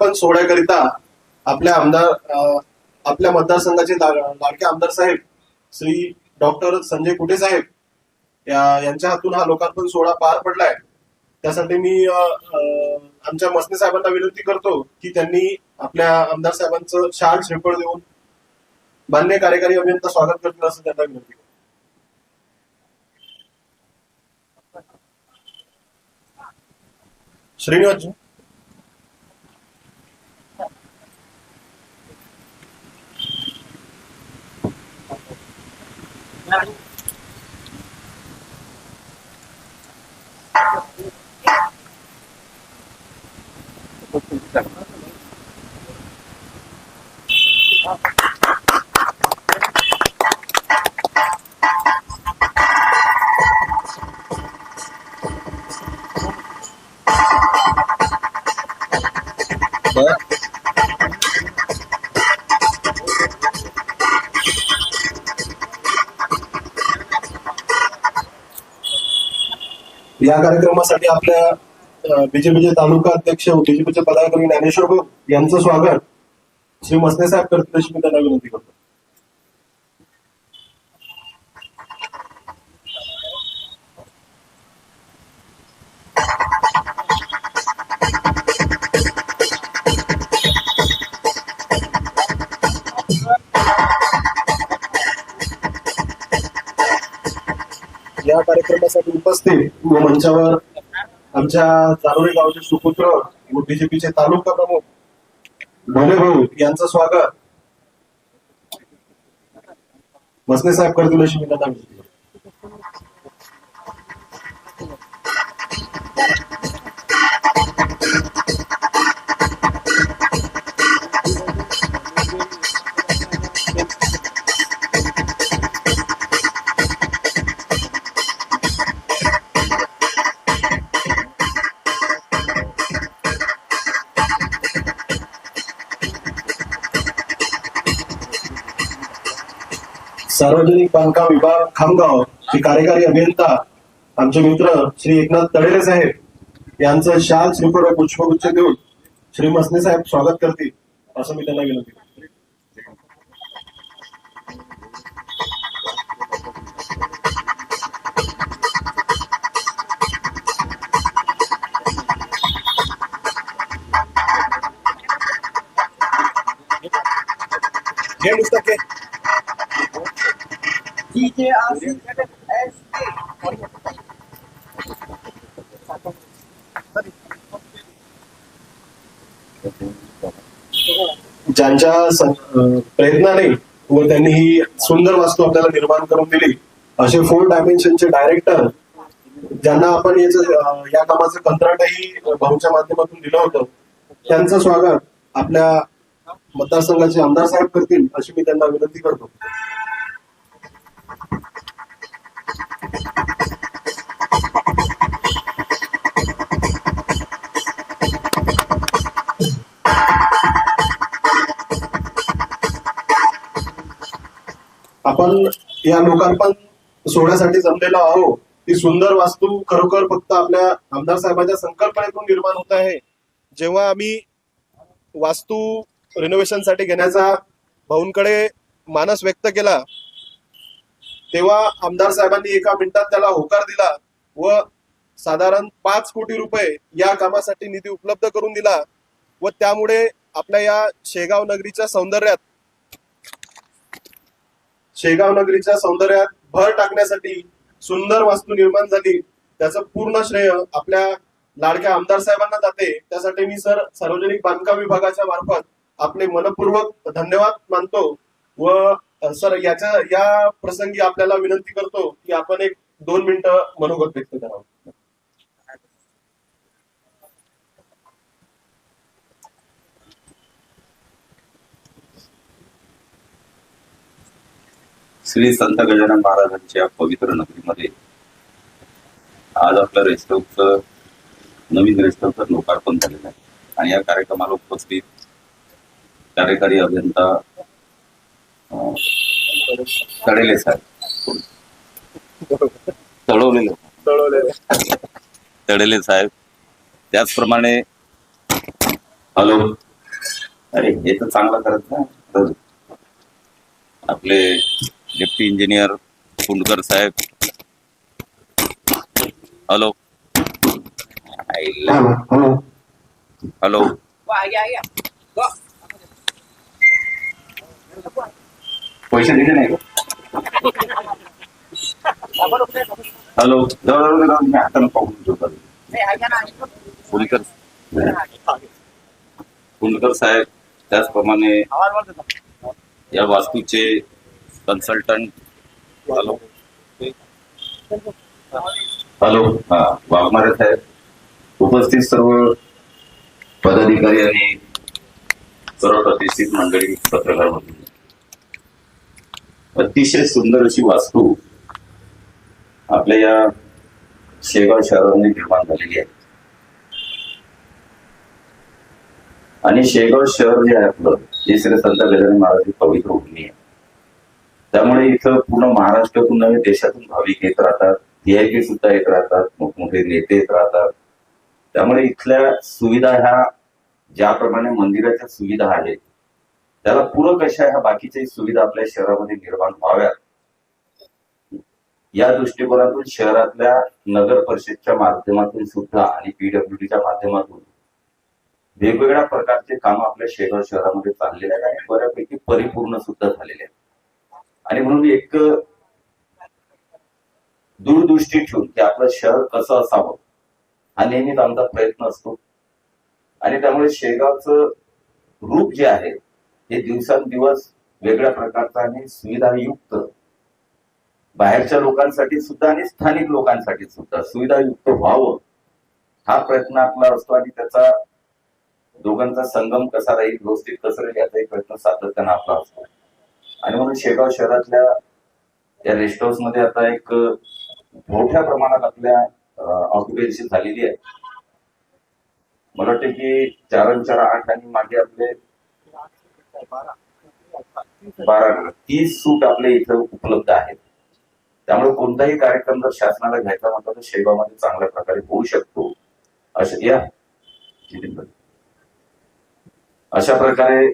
लोकार्पण सोहळ्याकरिता आपल्या आमदार आपल्या मतदारसंघाचे लाडके आमदार साहेब श्री डॉक्टर संजय कुटे साहेब या- यांच्या हातून हा लोकार्पण सोहळा पार पडलाय. त्यासाठी मी आमच्या मसने साहेबांना विनंती करतो की त्यांनी आपल्या आमदार साहेबांचं शाल श्रीफळ देऊन मान्य कार्यकारी अभियंता स्वागत करतील असं त्यांना विनंती करतो. श्रीनिवास जी या कार्यक्रमासाठी आपल्या बीजेपीचे तालुका अध्यक्ष बीजेपीचे पदाधिकारी ज्ञानेश्वर यांचं स्वागत. श्री मसने साहेब करतील मी त्यांना विनंती करतो. या कार्यक्रमासाठी उपस्थित व मंचावर आमच्या चारोळी गावचे सुपुत्र व बीजेपीचे तालुका प्रमुख ढोले भाऊ यांचं स्वागत. मसने साहेब करतील अशी मी विनंती विभाग खामगाव चे कार्यकारी अभियंता आमचे मित्र श्री एकनाथ तडेरे साहेब यांचं शाल श्रीफळ पुष्पगुच्छ देऊन श्री मसने साहेब स्वागत करतील असं मी त्यांना विनंती ज्यांच्या प्रयत्नाने व त्यांनी ही सुंदर वास्तू आपल्याला निर्माण करून दिली असे फोर डायमेन्शनचे डायरेक्टर ज्यांना आपण याच या कामाचं कंत्राटही भाऊच्या माध्यमातून दिलं होतं त्यांचं स्वागत आपल्या मतदारसंघाचे आमदार साहेब करतील अशी मी त्यांना विनंती करतो. आपण या लोकार्पण सोहळ्यासाठी जमलेलो आहोत. ती सुंदर वास्तू खरोखर फक्त आपल्या आमदार साहेबांच्या संकल्पनेतून निर्माण होत आहे. जेव्हा आम्ही वास्तू रिनोव्हेशनसाठी घेण्याचा भाऊंकडे मानस व्यक्त केला तेव्हा आमदार साहेबांनी एका मिनिटात त्याला होकार दिला व साधारण पाच कोटी रुपये या कामासाठी निधी उपलब्ध करून दिला व त्यामुळे आपल्या या शेगाव नगरीच्या सौंदर्यात शेगाव नगरीच्या सौंदर्यात भर टाकण्यासाठी सुंदर वास्तू निर्माण झाली. त्याचं पूर्ण श्रेय आपल्या लाडक्या आमदार साहेबांना जाते. त्यासाठी मी सर सार्वजनिक बांधकाम विभागाच्या मार्फत आपले मनपूर्वक धन्यवाद मानतो व सर याच्या या प्रसंगी आपल्याला विनंती करतो की आपण एक दोन मिनिटं मनोगत व्यक्त करावं. श्री संत गजानन महाराजांच्या पवित्र नगरीमध्ये आज आपलं रेस्ट हाऊसचं नवीन रेस्ट हाऊसचं लोकार्पण झालेलं आहे. आणि या कार्यक्रमाला उपस्थित कार्यकारी अभियंता अं, तडेले साहेब. तळवलेले तडेले साहेब. त्याचप्रमाणे हॅलो. अरे हे तर चांगलं करत ना. आपले डेप्टी इंजिनियर कुंडकर साहेब हॅलो हॅलो पैसे दिले नाही का हॅलो जवळ हातानं पाहून कुलकर साहेब त्याचप्रमाणे या वास्तूचे कन्सल्टंट हॅलो हॅलो हा वाघमारे साहेब. उपस्थित सर्व पदाधिकारी आणि सर्व प्रतिष्ठित मंडळी पत्रकार बंधू अतिशय सुंदर अशी वास्तू आपल्या या शेगाव शहरामध्ये निर्माण झालेली आहे. आणि शेगाव शहर जे आहे आपलं हे श्री संत गजानन महाराज पवित्र भूमी आहे. त्यामुळे इथं पूर्ण महाराष्ट्रातून नव्हे देशातून भाविक येत राहतात. व्हीआयपी सुद्धा येत राहतात. मोठमोठे नेते येत राहतात. त्यामुळे इथल्या सुविधा ह्या ज्याप्रमाणे मंदिराच्या सुविधा आहेत त्याला पूरक अशा ह्या बाकीच्याही सुविधा आपल्या शहरामध्ये निर्माण व्हाव्यात. या दृष्टिकोनातून शहरातल्या नगर परिषदच्या माध्यमातून सुद्धा आणि पीडब्ल्यूडीच्या माध्यमातून वेगवेगळ्या प्रकारचे काम आपल्या शेगाव शहरामध्ये चाललेले आहेत आणि बऱ्यापैकी परिपूर्ण सुद्धा झालेले आहेत. आणि म्हणून एक दूरदृष्टी ठेवून की आपलं शहर कसं असावं हा नेहमीच आमचा प्रयत्न असतो. आणि त्यामुळे शेगावचं रूप जे आहे हे दिवसांदिवस वेगळ्या प्रकारचं आणि सुविधायुक्त बाहेरच्या लोकांसाठी सुद्धा आणि स्थानिक लोकांसाठी सुद्धा सुविधायुक्त व्हावं हा प्रयत्न आपला असतो आणि त्याचा दोघांचा संगम कसा राहील व्यवस्थित कसं राहील याचाही प्रयत्न सातत्यानं आपला असतो. आणि म्हणून शेगाव शहरातल्या या रेस्ट हाऊसमध्ये आता एक मोठ्या प्रमाणात आपल्या ऑक्युपेन्सी झालेली आहे. मला वाटतं की चार चार आठ आणि मागे आपले बारा तीस सूट आपल्या इथं उपलब्ध आहेत. त्यामुळे कोणताही कार्यक्रम जर शासनाला घ्यायचा म्हटलं तर शेगावमध्ये चांगल्या प्रकारे होऊ शकतो. असं या. अशा प्रकारे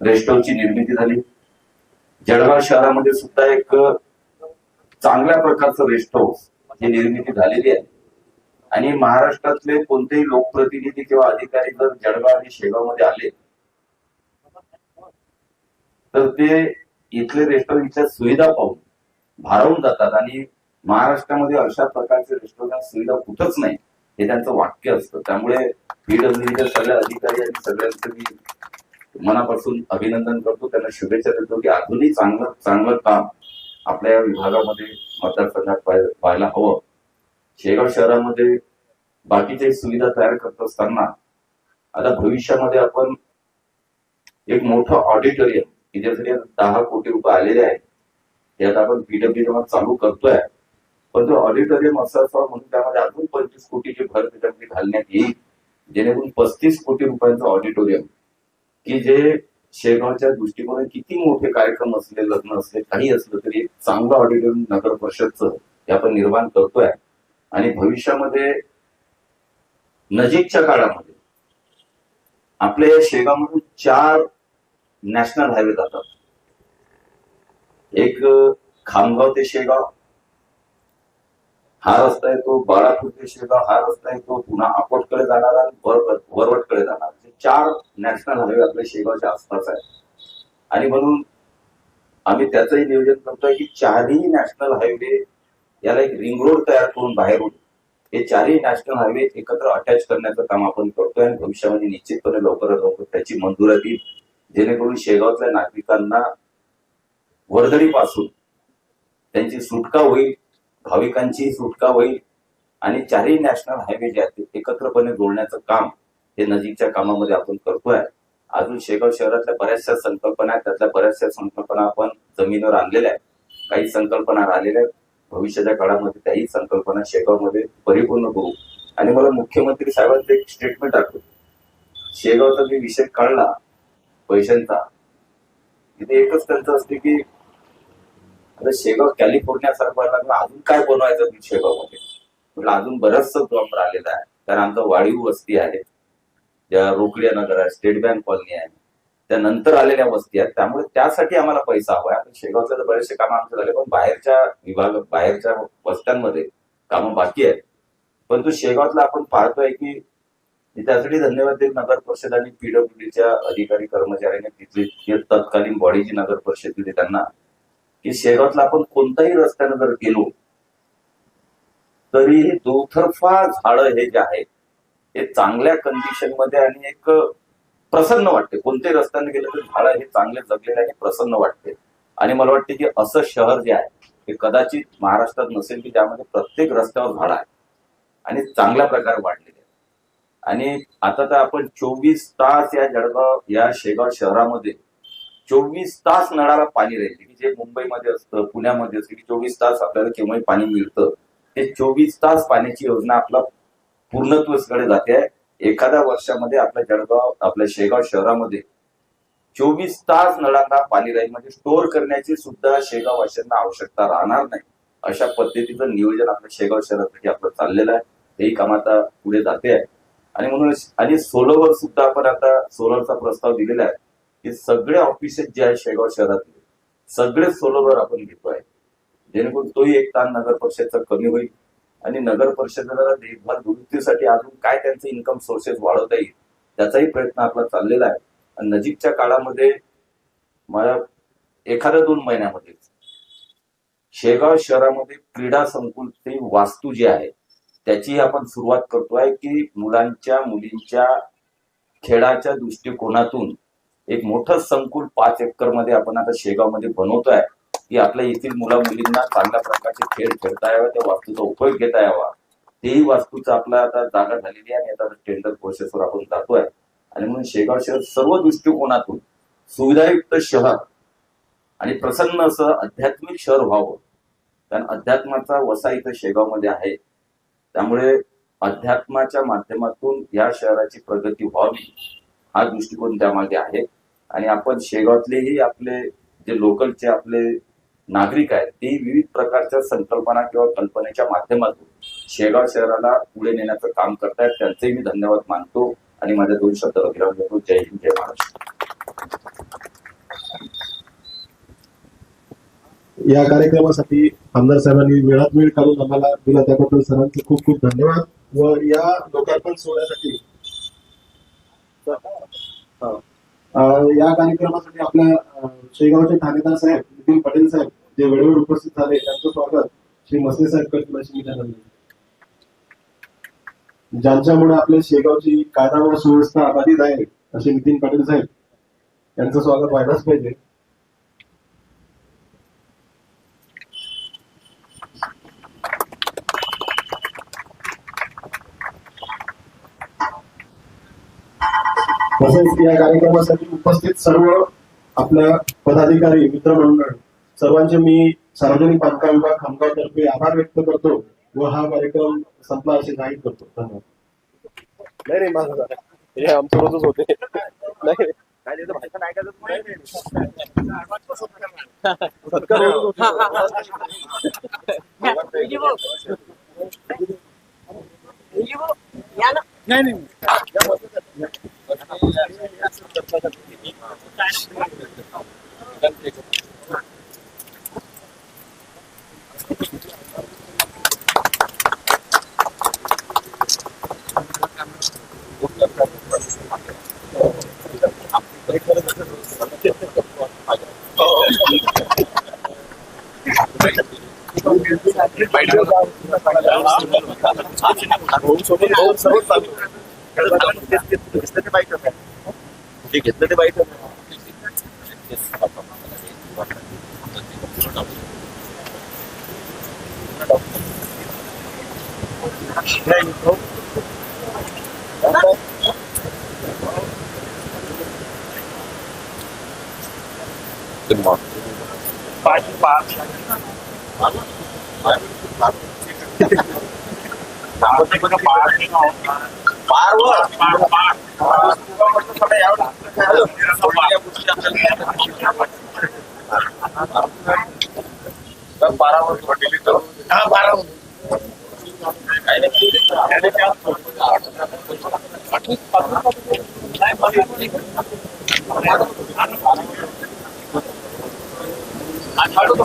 रेस्टोची निर्मिती झाली. जळगाव शहरामध्ये सुद्धा एक चांगल्या प्रकारचं रेस्ट हाऊस ही निर्मिती झालेली आहे. आणि महाराष्ट्रातले कोणतेही लोकप्रतिनिधी किंवा अधिकारी जर जळगाव आणि शेगावमध्ये आले तर ते इथले रेस्टॉरंटच्या सुविधा पाहून भारावून जातात आणि महाराष्ट्रामध्ये अशा प्रकारचे रेस्टॉरंट सुविधा कुठंच नाही हे त्यांचं वाक्य असतं. त्यामुळे पीडब्ल्यूडीच्या सगळ्या अधिकारी आणि सगळ्यांचं मी मनापासून अभिनंदन करतो. त्यांना शुभेच्छा देतो की अजूनही चांगलं चांगलं काम आपल्या या विभागामध्ये मतदारसंघात पाहाय- पाहायला हवं. शेगाव शहरामध्ये बाकीच्या सुविधा तयार करत असताना आता भविष्यामध्ये आपण एक मोठं ऑडिटोरियम की ज्यासाठी दहा कोटी रुपये आलेले आहेत. ते आता आपण पीडब्ल्यू चालू करतोय. पण तो ऑडिटोरियम असं म्हणून त्यामध्ये अजून पंचवीस कोटीची भर त्याच्यामध्ये घालण्यात येईल. जेणेकरून पस्तीस कोटी रुपयांचं ऑडिटोरियम की जे शेगावच्या दृष्टिकोनात किती मोठे कार्यक्रम असले लग्न असले काही असलं तरी एक चांगलं ऑडिटोरियम नगर परिषदचं हे आपण निर्माण करतोय. आणि भविष्यामध्ये नजीकच्या काळामध्ये आपल्या या शेगावमधून चार नॅशनल हायवे जातात. एक खामगाव ते शेगाव हा रस्ता येतो बाळापूर ते शेगाव हा रस्ता येतो पुन्हा अकोटकडे जाणारा आणि वरवटकडे जाणारा. चार नॅशनल हायवे आपल्या शेगावच्या आसपास आहे आणि म्हणून आम्ही त्याचंही नियोजन करतोय की चारही नॅशनल हायवे याला एक रिंग रोड तयार करून बाहेरून हे चारही नॅशनल हायवे एकत्र अटॅच करण्याचं काम आपण करतोय आणि भविष्यामध्ये निश्चितपणे लवकरात लवकर त्याची मंजुरात येईल जेणेकरून शेगावच्या नागरिकांना वर्दळीपासून त्यांची सुटका होईल भाविकांची सुटका होईल आणि चारही नॅशनल हायवे जे आहेत ते एकत्रपणे जोडण्याचं काम हे नजीकच्या कामामध्ये आपण करतोय. अजून शेगाव शहरातल्या बऱ्याचशा संकल्पना आहेत. त्यातल्या बऱ्याचशा संकल्पना आपण जमिनीवर आणलेल्या आहेत. काही संकल्पना राहिलेल्या आहेत. भविष्याच्या काळामध्ये त्याही संकल्पना शेगावमध्ये परिपूर्ण करू आणि मला मुख्यमंत्री साहेबांचं एक स्टेटमेंट आठवत. शेगावचा मी विषय काढला पैशांचा. तिथे एकच त्यांचं असते की आता शेगाव कॅलिफोर्नियासारखं लागलं अजून काय बनवायचं शेगावमध्ये? म्हटलं अजून बरंचसं जॉब राहिलेलं आहे. कारण आमचा वाढीव वस्ती आहे. ज्या रोकडिया नगर आहे स्टेट बँक कॉलनी आहे त्यानंतर आलेल्या वस्ती आहेत. त्यामुळे त्यासाठी आम्हाला पैसा हवा आहे. शेगावचं तर बरेचसे कामं आमचे झाले पण बाहेरच्या विभाग बाहेरच्या वस्त्यांमध्ये कामं बाकी आहेत. परंतु शेगावतला आपण पाहतोय की त्यासाठी धन्यवाद देईल नगर परिषद आणि पीडब्ल्यूडीच्या अधिकारी कर्मचाऱ्यांनी तिथली तत्कालीन बॉडी जी नगर परिषद दिली त्यांना की शेगावतला आपण कोणताही रस्त्यानं जर गेलो तरी दोतर्फा झाडं हे जे आहेत हे चांगल्या कंडिशनमध्ये आणि एक प्रसन्न वाटते. कोणत्याही रस्त्याने गेलं तर झाड हे चांगले जगलेले आणि प्रसन्न वाटते. आणि मला वाटते की असं शहर जे आहे हे कदाचित महाराष्ट्रात नसेल की ज्यामध्ये प्रत्येक रस्त्यावर झाड आहे आणि चांगल्या प्रकारे वाढलेले आहे आणि आता तर आपण चोवीस तास या जळगाव या शेगाव शहरामध्ये चोवीस तास नळाला पाणी राहील. की जे मुंबईमध्ये असतं पुण्यामध्ये असतं की चोवीस तास आपल्याला केव्हाही पाणी मिळतं. ते चोवीस तास पाण्याची योजना आपला पूर्णत्वकडे जाते आहे. एखाद्या वर्षामध्ये आपल्या जळगाव आपल्या शेगाव शहरामध्ये चोवीस तास नळांना पाणी राहील. म्हणजे स्टोअर करण्याची सुद्धा शेगाव वाशांना आवश्यकता राहणार नाही. अशा पद्धतीचं नियोजन आपल्या शेगाव शहरासाठी आपलं चाललेलं आहे. हे काम आता पुढे जाते आहे. आणि म्हणून आणि सोलरवर सुद्धा आपण आता सोलरचा प्रस्ताव दिलेला आहे. की सगळे ऑफिसेस जे आहे शेगाव शहरातले सगळे सोलरवर आपण घेतो आहे जेणेकरून तोही एक ताण नगर परिषदचा कमी होईल. आणि नगर परिषदेला देखभाल दुरुस्तीसाठी अजून काय त्यांचे इन्कम सोर्सेस वाढवता येईल त्याचाही प्रयत्न आपला चाललेला आहे. आणि नजीकच्या काळामध्ये मला एखाद्या दोन महिन्यामध्ये शेगाव शहरामध्ये क्रीडा संकुलची वास्तू जी आहे त्याची आपण सुरुवात करतोय की मुलांच्या मुलींच्या खेळाच्या दृष्टिकोनातून एक मोठं संकुल पाच एकरमध्ये आपण आता शेगावमध्ये बनवतोय. की आपल्या येथील मुला मुलींना चांगल्या प्रकारचे खेळ खेळता यावा त्या वास्तूचा उपयोग घेता यावा. तेही वास्तूचा आपला आता जागा झालेली आहे आणि आता टेंडर प्रोसेसवर आपण जातोय. आणि म्हणून शेगाव शहर सर्व दृष्टिकोनातून सुविधायुक्त शहर आणि प्रसन्न असं आध्यात्मिक शहर व्हावं. कारण अध्यात्माचा वसा इथं शेगावमध्ये आहे. त्यामुळे अध्यात्माच्या माध्यमातून या शहराची प्रगती व्हावी हा दृष्टिकोन त्यामागे आहे. आणि आपण शेगावातलेही आपले जे लोकलचे आपले नागरिक आहेत ते विविध प्रकारच्या संकल्पना किंवा कल्पनेच्या माध्यमातून शेगाव शहराला पुढे नेण्याचं काम करतायत. त्यांचे मी धन्यवाद मानतो आणि माझ्या दोन शब्द विराम देतो जय हिंद जय महाराष्ट्र. या कार्यक्रमासाठी आमदार साहेबांनी वेळात वेळ काढून आम्हाला दिला. त्याबद्दल सरांचे खूप खूप धन्यवाद. व या लोकार्पण सोहळ्यासाठी या कार्यक्रमासाठी आपल्या शेगावचे ठाणेदार साहेब नितीन पटेल साहेब जे वेळेवर उपस्थित झाले त्यांचं स्वागत श्री मसले साहेब करतील ज्यांच्यामुळे आपल्या शेगावची कायदा व सुव्यवस्था अबाधित आहे असे नितीन पाटील साहेब यांचं स्वागत व्हायलाच पाहिजे. तसेच या कार्यक्रमासाठी उपस्थित सर्व आपल्या पदाधिकारी मित्रमंडळ सर्वांचे मी सार्वजनिक बांधकाम विभाग खामगाव तर्फे आभार व्यक्त करतो व हा कार्यक्रम संपला असे जाहीर करतो. धन्यवाद. नाही नाही माझं. हे होते. नाही रोजच घेतलं ते वाईट नाही पाच पाच बारा वर्ष वाटेली तर हा बारा आठवडो